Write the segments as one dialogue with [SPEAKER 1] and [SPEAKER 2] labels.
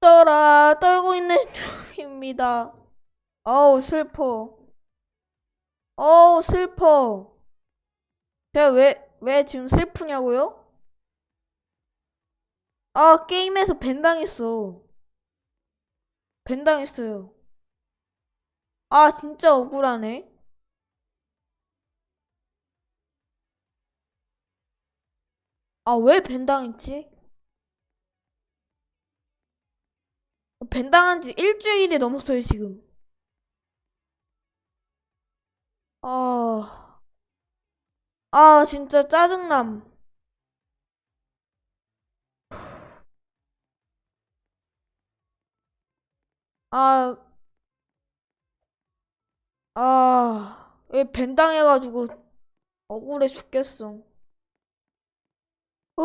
[SPEAKER 1] 떠라 떨고 있는 중입니다. 어우 슬퍼. 어우 슬퍼. 제가 왜, 왜 지금 슬프냐고요? 아 게임에서 밴 당했어. 밴 당했어요. 아 진짜 억울하네. 아왜밴 당했지? 밴 당한 지 일주일이 넘었어요 지금. 아, 아 진짜 짜증남. 아, 아, 왜밴 당해가지고 억울해 죽겠어. 우,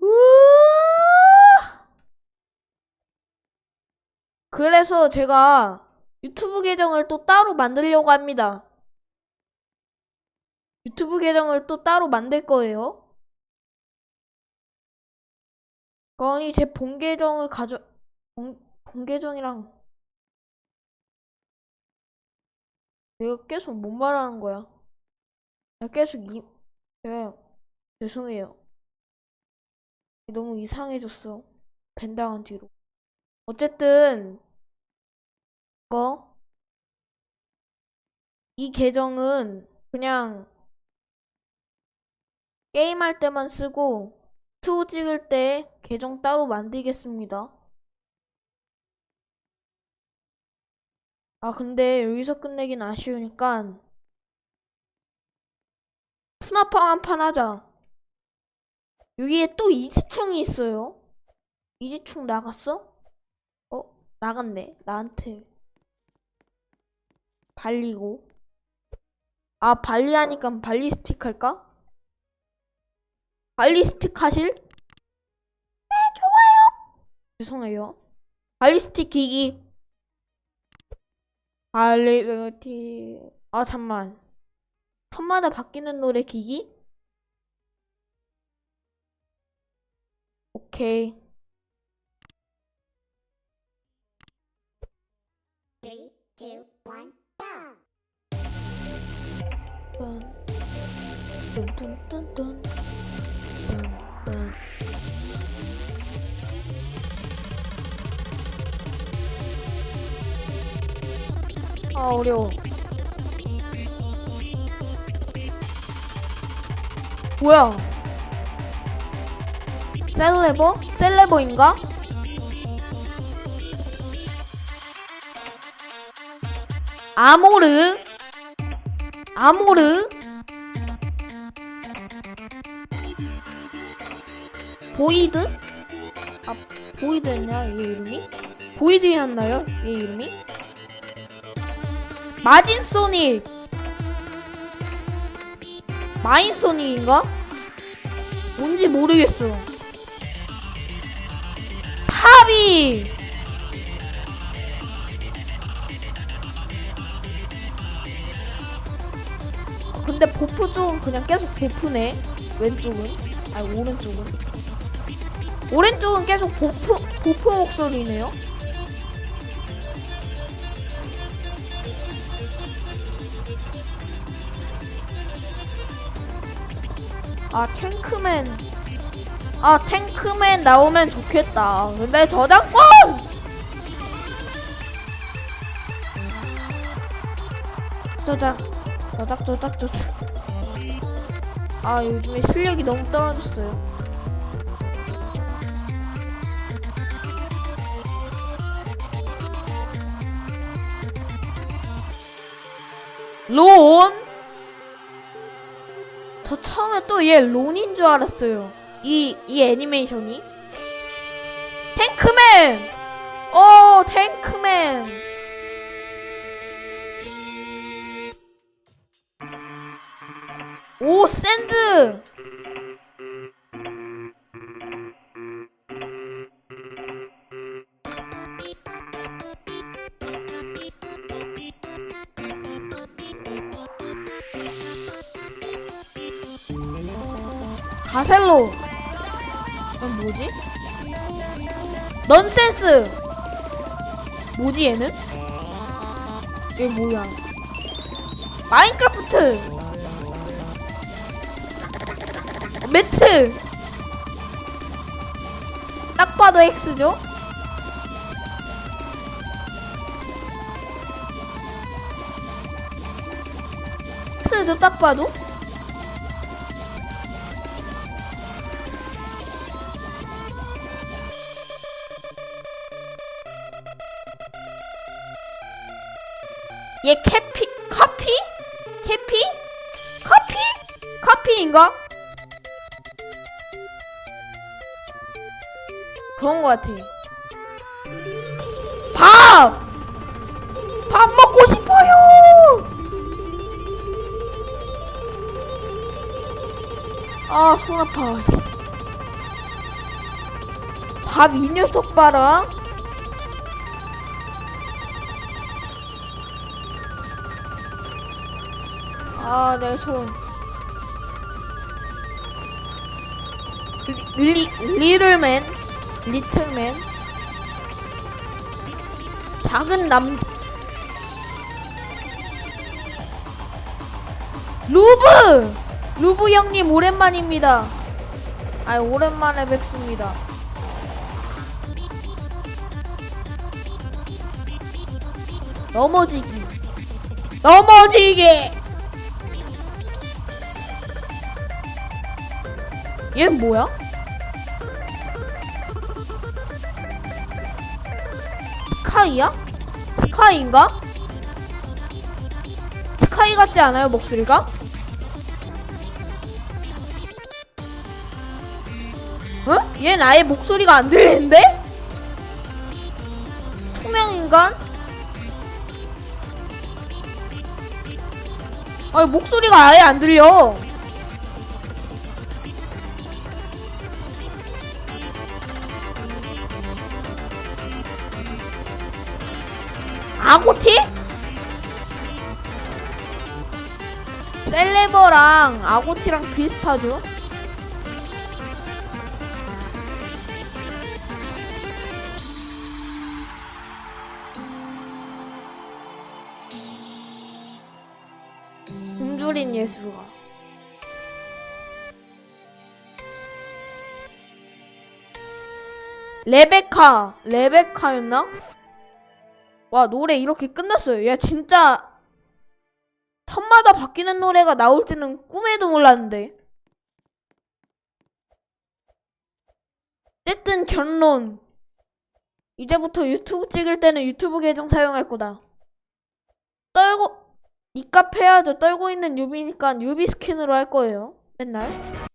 [SPEAKER 1] 우. 그래서 제가 유튜브 계정을 또 따로 만들려고 합니다. 유튜브 계정을 또 따로 만들 거예요. 그러니 제 본 계정을 가져, 본, 본 계정이랑 내가 계속 뭔 말하는 거야? 내가 계속 이, 네, 죄송해요. 너무 이상해졌어. 밴당한 뒤로. 어쨌든, 이 계정은 그냥 게임할 때만 쓰고, 투 찍을 때 계정 따로 만들겠습니다. 아, 근데 여기서 끝내긴 아쉬우니까, 푸나팡 한 판 하자. 여기에 또 이지충이 있어요. 이지충 나갔어? 어? 나갔네. 나한테. 발리고. 아, 발리하니까 발리스틱 할까? 발리스틱 하실? 네, 좋아요. 죄송해요. 발리스틱 기기. 발리스틱. 아, 잠만. 턴마다 바뀌는 노래 기기? 오케이.
[SPEAKER 2] Two, one, go!
[SPEAKER 1] 아 어려워 뭐야 셀레버? 셀레버인가? 아모르 아모르 보이드? 아 보이드였냐 얘 이름이? 보이드였나요 얘 이름이? 마진 소닉 마인 소닉인가? 뭔지 모르겠어 타비 근데 보프 쪽은 그냥 계속 보프네. 왼쪽은. 아니 오른쪽은. 오른쪽은 계속 보프 보프 목소리네요. 아 탱크맨. 아 탱크맨 나오면 좋겠다. 근데 저작권 저작 저작 저작 저작 아 요즘에 실력이 너무 떨어졌어요 론? 저 처음에 또 얘 론인 줄 알았어요. 이, 이 애니메이션이. 탱크맨! 오, 탱크맨! 오, 샌드! 가셀로. 이건 뭐지? 넌센스 뭐지 얘는? 얘 뭐야 마인크래프트 매트 딱 봐도 X죠? X죠 딱 봐도? 얘 캐피 커피? 캐피? 커피? 커피인가? 그런 거 같아. 밥! 밥 먹고 싶어요! 아, 손 아파. 밥 이 녀석 봐라. 아, 내 손. 리, 리, 리틀맨. 리틀맨. 작은 남. 루브! 루브 형님 오랜만입니다. 아, 오랜만에 뵙습니다. 넘어지기. 넘어지기! 얘는 뭐야? 스카이야? 스카이인가? 스카이 같지 않아요 목소리가? 어? 얘는 아예 목소리가 안 들리는데? 투명인간? 아니 목소리가 아예 안 들려 아고티? 셀레버랑 아고티랑 비슷하죠? 굶주린 예술가 레베카 레베카였나? 와 노래 이렇게 끝났어요. 야 진짜 턴마다 바뀌는 노래가 나올지는 꿈에도 몰랐는데. 어쨌든 결론. 이제부터 유튜브 찍을 때는 유튜브 계정 사용할 거다. 떨고 니값 해야죠. 떨고 있는 유비니까 유비 스킨으로 할 거예요. 맨날.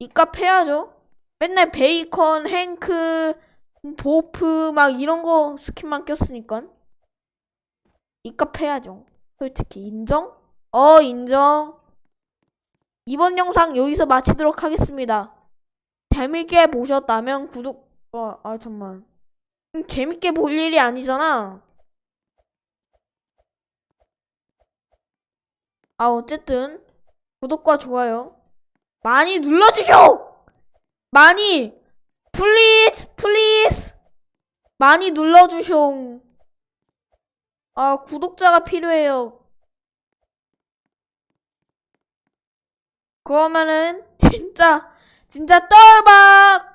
[SPEAKER 1] 니값 해야죠. 맨날 베이컨 행크 보프 막 이런 거 스킨만 꼈으니까 이값 해야죠. 솔직히. 인정? 어 인정. 이번 영상 여기서 마치도록 하겠습니다. 재밌게 보셨다면 구독 어, 아 잠만. 음, 재밌게 볼 일이 아니잖아. 아 어쨌든 구독과 좋아요 많이 눌러주쇼 많이 플리즈 플리즈 많이 눌러주쇼 아 구독자가 필요해요. 그러면은 진짜 진짜 떨박